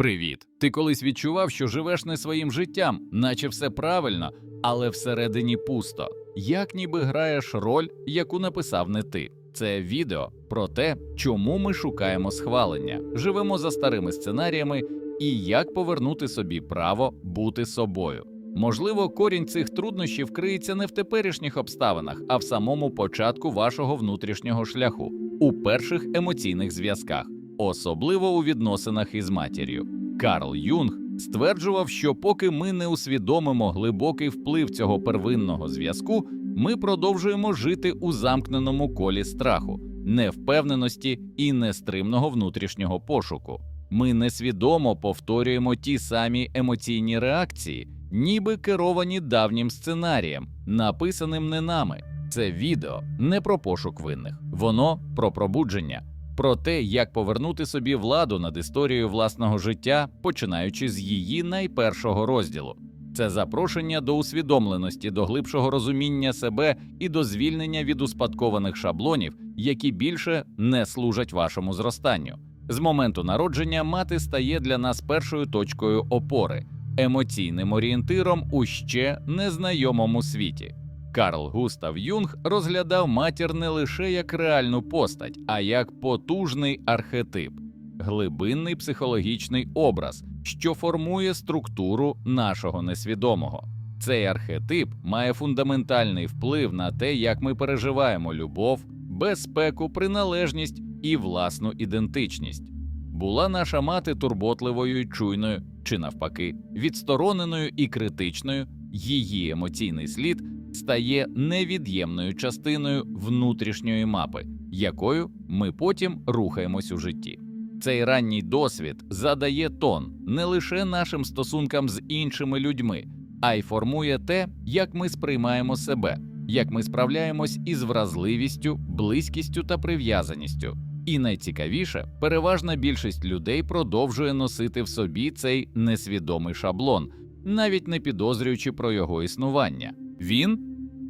Привіт! Ти колись відчував, що живеш не своїм життям, наче все правильно, але всередині пусто. Як ніби граєш роль, яку написав не ти. Це відео про те, чому ми шукаємо схвалення, живемо за старими сценаріями і як повернути собі право бути собою. Можливо, корінь цих труднощів криється не в теперішніх обставинах, а в самому початку вашого внутрішнього шляху, у перших емоційних зв'язках, особливо у відносинах із матір'ю. Карл Юнг стверджував, що поки ми не усвідомимо глибокий вплив цього первинного зв'язку, ми продовжуємо жити у замкненому колі страху, невпевненості і нестримного внутрішнього пошуку. Ми несвідомо повторюємо ті самі емоційні реакції, ніби керовані давнім сценарієм, написаним не нами. Це відео не про пошук винних, воно про пробудження, про те, як повернути собі владу над історією власного життя, починаючи з її найпершого розділу. Це запрошення до усвідомленості, до глибшого розуміння себе і до звільнення від успадкованих шаблонів, які більше не служать вашому зростанню. З моменту народження мати стає для нас першою точкою опори, емоційним орієнтиром у ще незнайомому світі. Карл Густав Юнг розглядав матір не лише як реальну постать, а як потужний архетип, глибинний психологічний образ, що формує структуру нашого несвідомого. Цей архетип має фундаментальний вплив на те, як ми переживаємо любов, безпеку, приналежність і власну ідентичність. Була наша мати турботливою й чуйною, чи навпаки, відстороненою і критичною, її емоційний слід стає невід'ємною частиною внутрішньої мапи, якою ми потім рухаємось у житті. Цей ранній досвід задає тон не лише нашим стосункам з іншими людьми, а й формує те, як ми сприймаємо себе, як ми справляємось із вразливістю, близькістю та прив'язаністю. І найцікавіше, переважна більшість людей продовжує носити в собі цей несвідомий шаблон, навіть не підозрюючи про його існування. Він,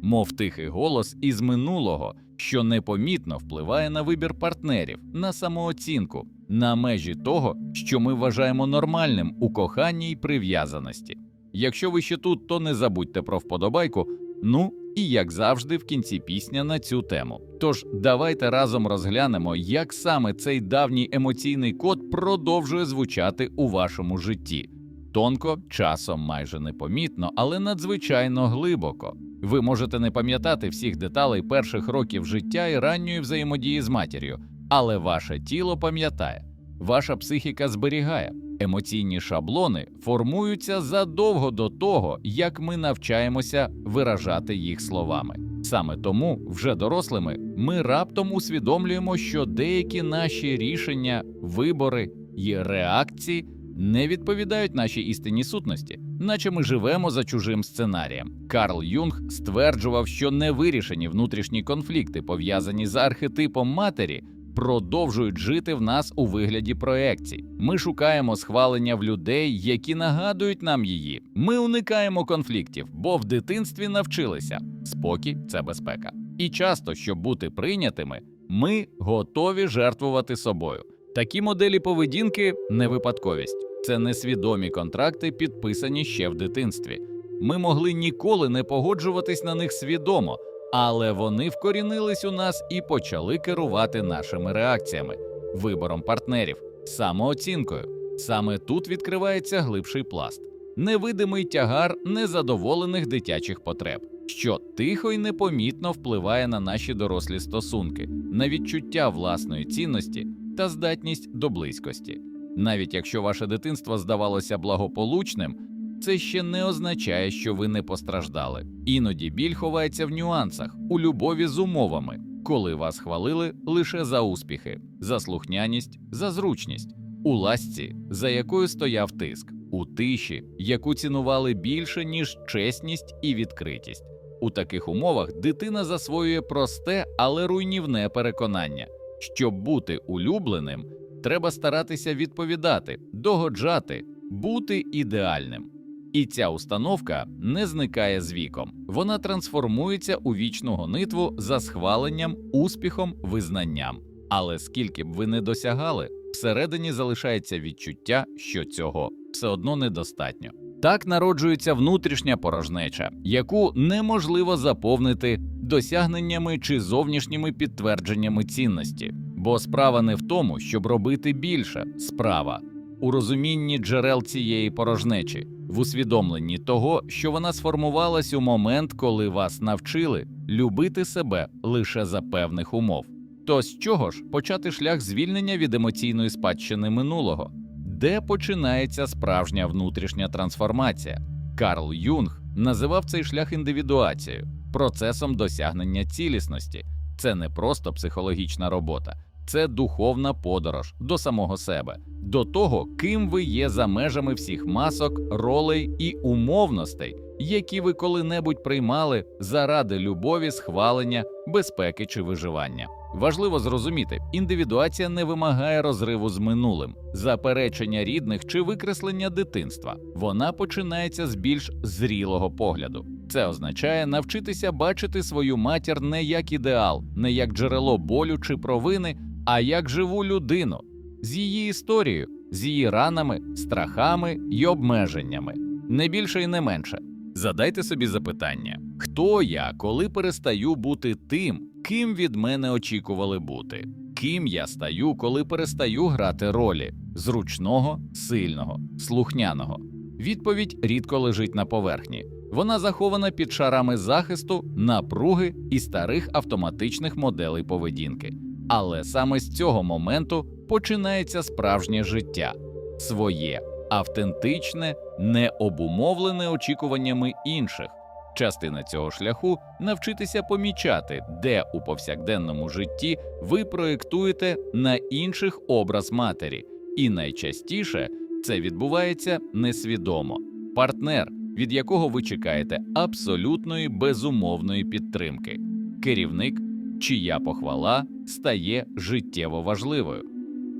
мов тихий голос із минулого, що непомітно впливає на вибір партнерів, на самооцінку, на межі того, що ми вважаємо нормальним у коханні й прив'язаності. Якщо ви ще тут, то не забудьте про вподобайку. Ну і як завжди, в кінці пісня на цю тему. Тож давайте разом розглянемо, як саме цей давній емоційний код продовжує звучати у вашому житті. Тонко, часом майже непомітно, але надзвичайно глибоко. Ви можете не пам'ятати всіх деталей перших років життя і ранньої взаємодії з матір'ю, але ваше тіло пам'ятає, ваша психіка зберігає. Емоційні шаблони формуються задовго до того, як ми навчаємося виражати їх словами. Саме тому, вже дорослими, ми раптом усвідомлюємо, що деякі наші рішення, вибори і реакції не відповідають нашій істинній сутності, наче ми живемо за чужим сценарієм. Карл Юнг стверджував, що невирішені внутрішні конфлікти, пов'язані з архетипом матері, продовжують жити в нас у вигляді проекцій. Ми шукаємо схвалення в людей, які нагадують нам її. Ми уникаємо конфліктів, бо в дитинстві навчилися. Спокій це безпека. І часто, щоб бути прийнятими, ми готові жертвувати собою. Такі моделі поведінки не випадковість, це несвідомі контракти, підписані ще в дитинстві. Ми могли ніколи не погоджуватись на них свідомо, але вони вкорінились у нас і почали керувати нашими реакціями, вибором партнерів, самооцінкою. Саме тут відкривається глибший пласт, невидимий тягар незадоволених дитячих потреб, що тихо й непомітно впливає на наші дорослі стосунки, на відчуття власної цінності та здатність до близькості. Навіть якщо ваше дитинство здавалося благополучним, це ще не означає, що ви не постраждали. Іноді біль ховається в нюансах, у любові з умовами, коли вас хвалили лише за успіхи, за слухняність, за зручність, у ласці, за якою стояв тиск, у тиші, яку цінували більше, ніж чесність і відкритість. У таких умовах дитина засвоює просте, але руйнівне переконання. Щоб бути улюбленим, треба старатися відповідати, догоджати, бути ідеальним. І ця установка не зникає з віком, вона трансформується у вічну гонитву за схваленням, успіхом, визнанням. Але скільки б ви не досягали, всередині залишається відчуття, що цього все одно недостатньо. Так народжується внутрішня порожнеча, яку неможливо заповнити досягненнями чи зовнішніми підтвердженнями цінності. Бо справа не в тому, щоб робити більше, справа у розумінні джерел цієї порожнечі, в усвідомленні того, що вона сформувалась у момент, коли вас навчили любити себе лише за певних умов. То з чого ж почати шлях звільнення від емоційної спадщини минулого? Де починається справжня внутрішня трансформація? Карл Юнг називав цей шлях індивідуацією, процесом досягнення цілісності. Це не просто психологічна робота, це духовна подорож до самого себе, до того, ким ви є за межами всіх масок, ролей і умовностей, які ви коли-небудь приймали заради любові, схвалення, безпеки чи виживання. Важливо зрозуміти, індивідуація не вимагає розриву з минулим, заперечення рідних чи викреслення дитинства. Вона починається з більш зрілого погляду. Це означає навчитися бачити свою матір не як ідеал, не як джерело болю чи провини, а як живу людину з її історією, з її ранами, страхами й обмеженнями, не більше і не менше. Задайте собі запитання: хто я, коли перестаю бути тим, ким від мене очікували бути? Ким я стаю, коли перестаю грати ролі зручного, сильного, слухняного? Відповідь рідко лежить на поверхні. Вона захована під шарами захисту, напруги і старих автоматичних моделей поведінки. Але саме з цього моменту починається справжнє життя своє, автентичне, не обумовлене очікуваннями інших. Частина цього шляху навчитися помічати, де у повсякденному житті ви проєктуєте на інших образ матері, і найчастіше це відбувається несвідомо. Партнер, від якого ви чекаєте абсолютної безумовної підтримки, керівник, чия похвала стає життєво важливою.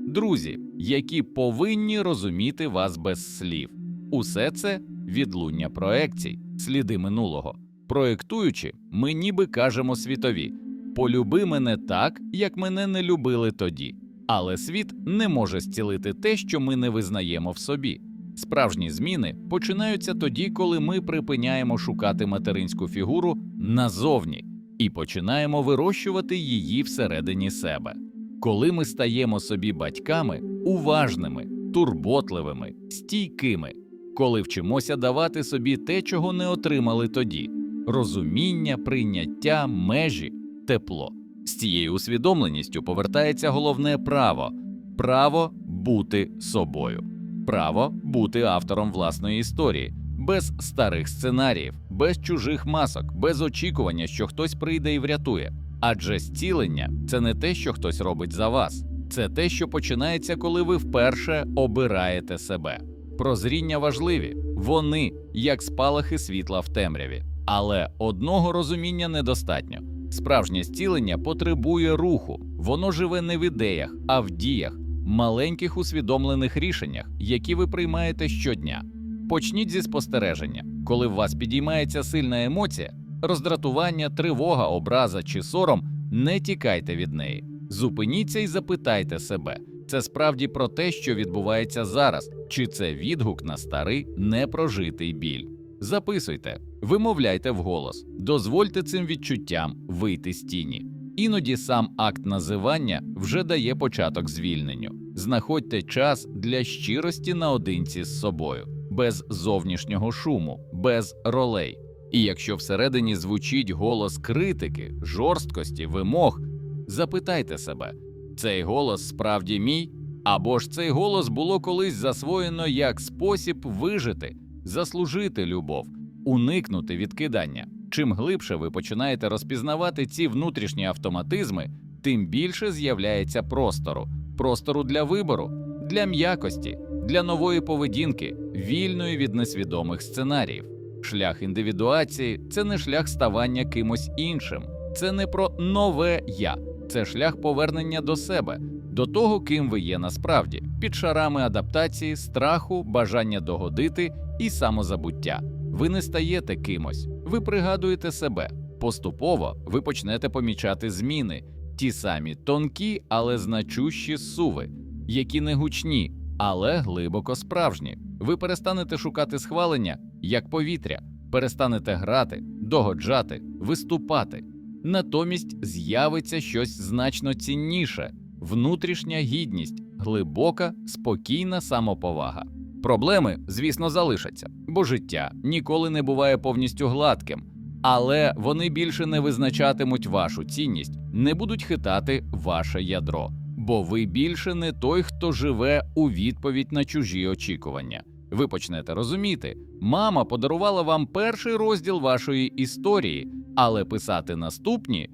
Друзі, які повинні розуміти вас без слів. Усе це відлуння проекцій, сліди минулого. Проєктуючи, ми ніби кажемо світові: полюби мене так, як мене не любили тоді. Але світ не може зцілити те, що ми не визнаємо в собі. Справжні зміни починаються тоді, коли ми припиняємо шукати материнську фігуру назовні і починаємо вирощувати її всередині себе. Коли ми стаємо собі батьками уважними, турботливими, стійкими, коли вчимося давати собі те, чого не отримали тоді розуміння, прийняття, межі, тепло. З цією усвідомленістю повертається головне право право бути собою, право бути автором власної історії, без старих сценаріїв, без чужих масок, без очікування, що хтось прийде і врятує. Адже зцілення це не те, що хтось робить за вас, це те, що починається, коли ви вперше обираєте себе. Прозріння важливі, вони як спалахи світла в темряві. Але одного розуміння недостатньо. Справжнє зцілення потребує руху, воно живе не в ідеях, а в діях, маленьких усвідомлених рішеннях, які ви приймаєте щодня. Почніть зі спостереження, коли в вас підіймається сильна емоція, роздратування, тривога, образа чи сором, не тікайте від неї. Зупиніться і запитайте себе, це справді про те, що відбувається зараз, чи це відгук на старий непрожитий біль. Записуйте, вимовляйте вголос, дозвольте цим відчуттям вийти з тіні. Іноді сам акт називання вже дає початок звільненню. Знаходьте час для щирості наодинці з собою, без зовнішнього шуму, без ролей. І якщо всередині звучить голос критики, жорсткості, вимог, запитайте себе, цей голос справді мій? Або ж цей голос було колись засвоєно як спосіб вижити, заслужити любов, уникнути відкидання. Чим глибше ви починаєте розпізнавати ці внутрішні автоматизми, тим більше з'являється простору, простору для вибору, для м'якості, для нової поведінки, вільної від несвідомих сценаріїв. Шлях індивідуації це не шлях ставання кимось іншим, це не про нове я, це шлях повернення до себе, до того, ким ви є насправді, під шарами адаптації, страху, бажання догодити і самозабуття. Ви не стаєте кимось, ви пригадуєте себе. Поступово ви почнете помічати зміни, ті самі тонкі, але значущі суви, які не гучні, але глибоко справжні. Ви перестанете шукати схвалення як повітря, перестанете грати, догоджати, виступати. Натомість з'явиться щось значно цінніше внутрішня гідність, глибока, спокійна самоповага. Проблеми, звісно, залишаться, бо життя ніколи не буває повністю гладким, але вони більше не визначатимуть вашу цінність, не будуть хитати ваше ядро, бо ви більше не той, хто живе у відповідь на чужі очікування. Ви почнете розуміти, мама подарувала вам перший розділ вашої історії, але писати наступні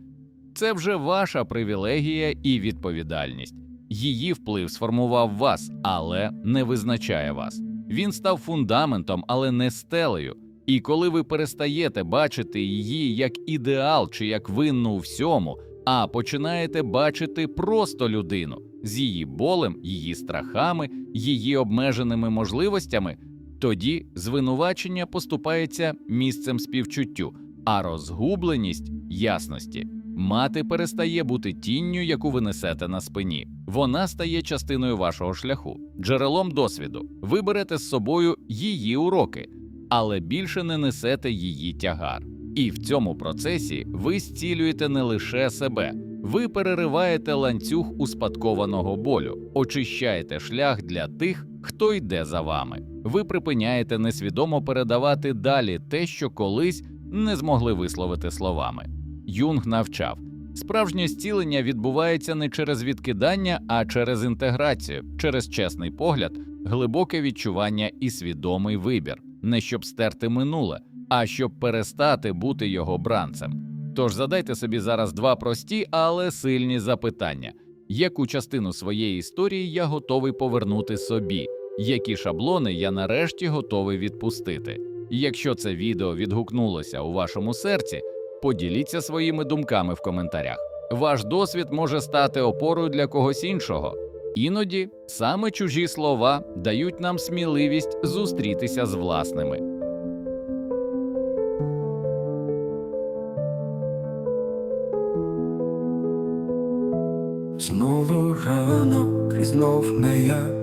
це вже ваша привілегія і відповідальність. Її вплив сформував вас, але не визначає вас. Він став фундаментом, але не стелею. І коли ви перестаєте бачити її як ідеал чи як винну у всьому, а починаєте бачити просто людину з її болем, її страхами, її обмеженими можливостями, тоді звинувачення поступається місцем співчуттю, а розгубленість ясності. Мати перестає бути тінню, яку ви несете на спині. Вона стає частиною вашого шляху, джерелом досвіду. Ви берете з собою її уроки, але більше не несете її тягар. І в цьому процесі ви зцілюєте не лише себе, ви перериваєте ланцюг успадкованого болю, очищаєте шлях для тих, хто йде за вами. Ви припиняєте несвідомо передавати далі те, що колись не змогли висловити словами. Юнг навчав. Справжнє зцілення відбувається не через відкидання, а через інтеграцію, через чесний погляд, глибоке відчування і свідомий вибір, не щоб стерти минуле, а щоб перестати бути його бранцем. Тож задайте собі зараз два прості, але сильні запитання: яку частину своєї історії я готовий повернути собі, які шаблони я нарешті готовий відпустити? І якщо це відео відгукнулося у вашому серці, поділіться своїми думками в коментарях. Ваш досвід може стати опорою для когось іншого. Іноді саме чужі слова дають нам сміливість зустрітися з власними. Знову ранок і знов не я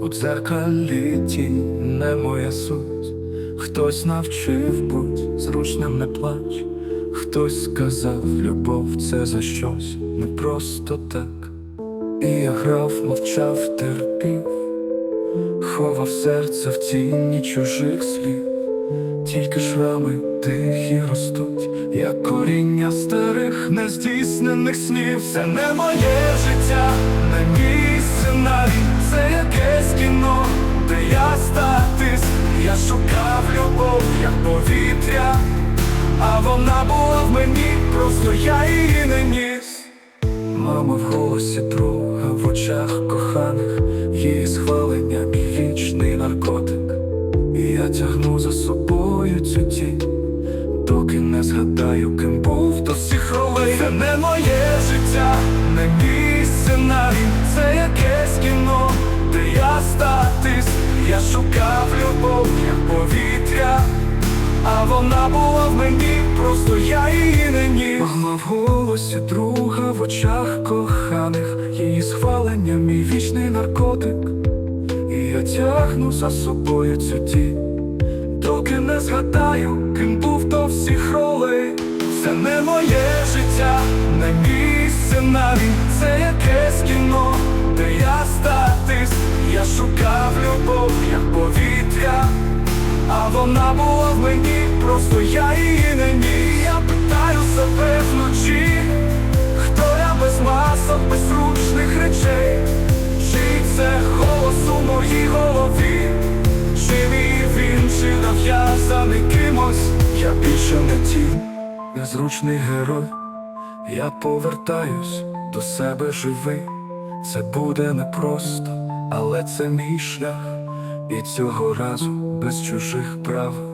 у дзеркалі тінь не моя суть. Хтось навчив будь зручним не плач, хтось сказав, любов це за щось, не просто так. І я грав, мовчав, терпів, ховав серце в тіні чужих слів, тільки шрами тихі ростуть, як коріння старих нездійснених снів. Це не моє життя, не мій сценарій, це якесь кіно, де я статис, я шукав любов, як повітря, а вона була в мені, просто я її не ніс. Мама в голосі друга, в очах коханих, її схвалення вічний наркотик. І я тягну за собою цю тінь, доки не згадаю, ким був до всіх ролей. Це не моє життя, не мій сценарій, це якесь кіно, де я статис, я шукав любов, як повітря. А вона була в мені, просто я її не ніс Мама в голосі друга, в очах коханих, її схвалення, мій вічний наркотик. І я тягну за собою цю тінь, доки не згадаю, ким був до всіх ролей. Це не моє життя, не мій сценарій, це якесь кіно, де я статис, я шукав любов, повітря. А вона була в мені, просто я її не міг. Я питаю себе вночі, хто я без масок, без ручних речей, Чий це голос у моїй голові, чи мій він, чи нав'язаний кимось, я більше не ті, незручний герой, я повертаюсь до себе живий, це буде непросто, але це мій шлях. І цього разу без чужих прав